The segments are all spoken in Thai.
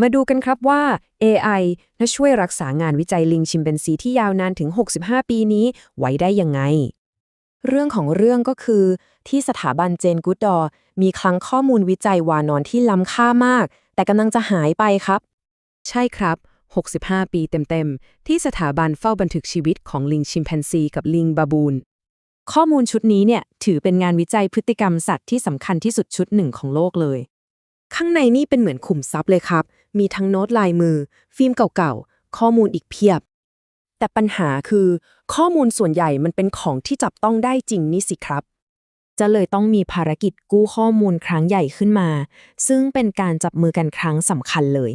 มาดูกันครับว่า AI จะช่วยรักษางานวิจัยลิงชิมเปนซีที่ยาวนานถึง 65 ปีนี้ไว้ได้ยังไง เรื่องของเรื่องก็คือ ที่สถาบันเจนกูดดอร์มีคลังข้อมูลวิจัยวานอนที่ล้ำค่ามาก แต่กำลังจะหายไปครับ ใช่ครับ 65 ปีเต็มๆ ที่สถาบันเฝ้าบันทึกชีวิตของลิงชิมแปนซีกับลิงบาบูน ข้อมูลชุดนี้เนี่ยถือเป็นงานวิจัยพฤติกรรมสัตว์ที่สำคัญที่สุดชุดหนึ่งของโลกเลย ข้างในนี่เป็นเหมือนขุมทรัพย์เลยครับ มีทั้งโน้ตลายมือ ฟิล์มเก่าๆ ข้อมูลอีกเพียบ แต่ปัญหาคือ ข้อมูลส่วนใหญ่มันเป็นของที่จับต้องได้จริงนี่สิครับ จะเลยต้องมีภารกิจกู้ข้อมูลครั้งใหญ่ขึ้นมา ซึ่งเป็นการจับมือกันครั้งสำคัญเลย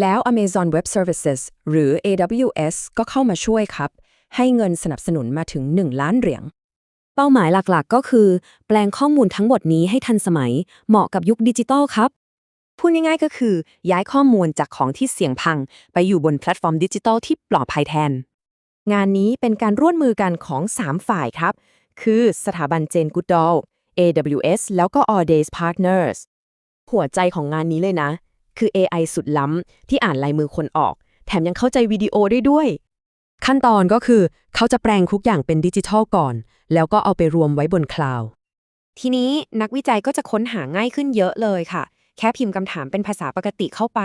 แล้ว Amazon Web Services หรือ AWS ก็เข้ามาช่วยครับ ให้เงินสนับสนุนมาถึง 1 ล้านเหรียญเป้าหมายหลักๆ ก็คือ แปลงข้อมูลทั้งหมดนี้ให้ทันสมัย เหมาะกับยุคดิจิตอลครับ พูดง่ายๆก็คือ ย้ายข้อมูลจากของที่เสี่ยงพัง ไปอยู่บนแพลตฟอร์มดิจิทัลที่ปลอดภัยแทน งานนี้เป็นการร่วมมือกันของ 3 ฝ่ายครับ คือสถาบันเจนกูดอล AWS แล้วก็ All Days Partners หัวใจของงานนี้เลยนะ คือ AI สุดล้ำที่อ่านลายมือคนออก แถมยังเข้าใจวิดีโอได้ด้วย ขั้นตอนก็คือ เขาจะแปลงทุกอย่างเป็นดิจิทัลก่อน แล้วก็เอาไปรวมไว้บนคลาวด์ ทีนี้นักวิจัยก็จะค้นหาง่ายขึ้นเยอะเลยค่ะ แค่พิมพ์คำถามเป็นภาษาปกติเข้าไป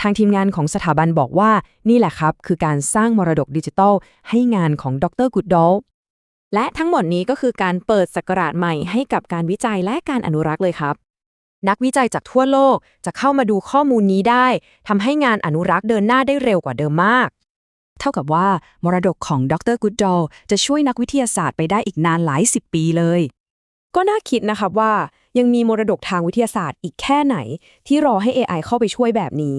ทางทีมงานของสถาบันบอกว่านี่แหละครับ คือการสร้างมรดกดิจิทัล ให้งานของดรกุดดอลและทั้งหมดนี้ก็คือการเปิดสกราชใหม่ให้กับการวิจัยและการอนุรักษ์เลยครับ นักวิจัยจากทั่วโลกจะเข้ามาดูข้อมูลนี้ได้ทำให้งานอนุรักษ์เดินหน้าได้เร็วกว่าเดิมมาก เท่ากับว่ามรดกของดรกุดดอลจะช่วยนักวิทยาศาสตร์ไปได้อีกนานหลายสิบปีเลย ก็น่าคิดนะครับว่า ยังมีมรดกทางวิทยาศาสตร์อีกแค่ไหนที่รอให้ AI เข้าไปช่วยแบบนี้